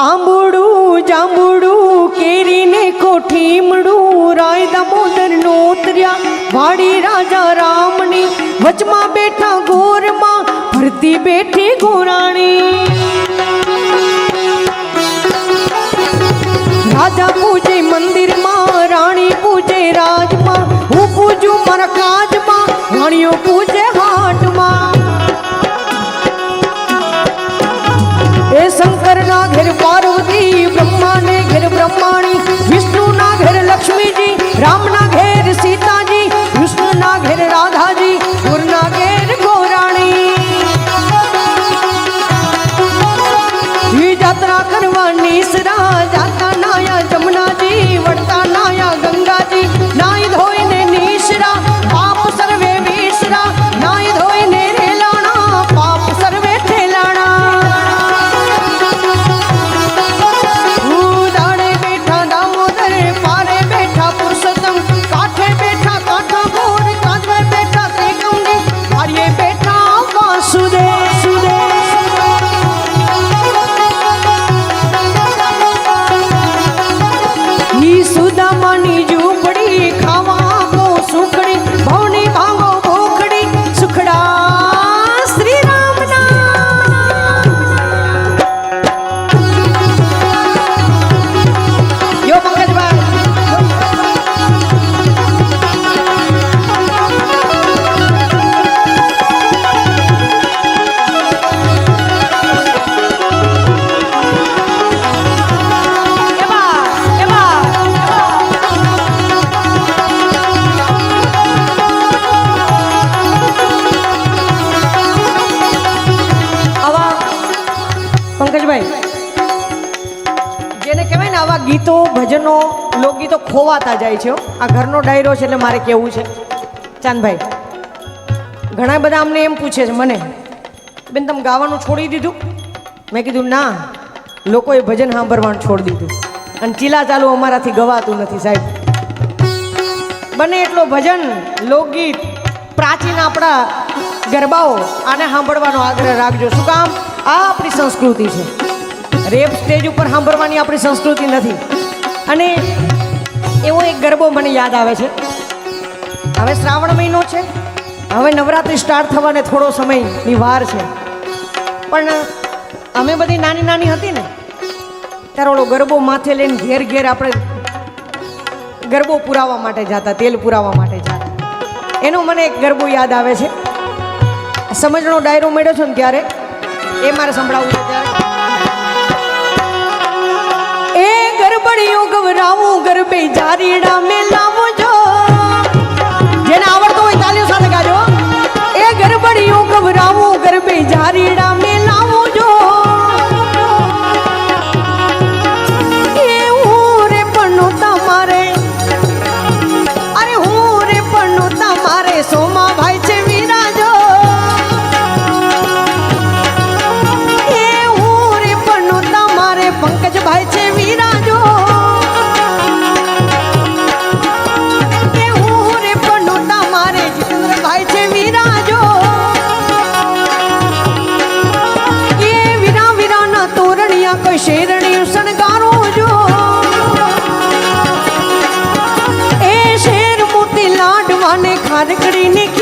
આંબુડું જાંબુડું કેરીને કોઠીમડું રાય દામોદર નોતર્યા વાડી રાજા રામની વચમાં બેઠા ગોરમાં ફરતી બેઠી ગોરાણી રાજા પૂજે મંદિરમાં રાણી પૂજે રાજમાં હું પૂજું મારા કાજમાં વાણીઓ પૂજે ભજનો લોકગીતો ખોવાતા જાય છે. આ ઘરનો ડાયરો છે એટલે મારે કેવું છે? ચાંદભાઈ, ઘણા બધા અમને એમ પૂછે છે, મને, બેન, તમે ગાવાનું છોડી દીધું? મેં કીધું, ના, લોકોએ ભજન સાંભળવાનું છોડી દીધું. અને ચીલા ચાલુ અમારાથી ગવાતું નથી, સાહેબ. બને એટલો ભજન, લોકગીત, પ્રાચીન આપણા ગરબાઓ, આને સાંભળવાનો આગ્રહ રાખજો. શું કામ? આ આપણી સંસ્કૃતિ છે. રેપ સ્ટેજ ઉપર સાંભળવાની આપણી સંસ્કૃતિ નથી. અને એવો એક ગરબો મને યાદ આવે છે. હવે શ્રાવણ મહિનો છે. હવે નવરાત્રિ સ્ટાર્ટ થવાને થોડો સમયની વાર છે. પણ અમે બધી નાની નાની હતી ને, ત્યારે ઓલો ગરબો માથે લઈને ઘેર ઘેર આપણે ગરબો પુરાવા માટે જતા, તેલ પુરાવા માટે જતા. એનો મને એક ગરબો યાદ આવે છે. સમજણો ડાયરો મળ્યો છે ને ત્યારે, એ મારે સંભળાવવું છે ત્યારે. ગરબડિયું ગવરાવું ગરબે જારીડા મેં લાવો જો જેને આવડતો હોય તાલીઓ સાથે ગાજો. એ ગરબડિયું ગવરાવું ગરબે જારીડા કોઈ શેરણી શણગારો જો. એ શેર મોતી લાડવાને ખારકડીને ખીર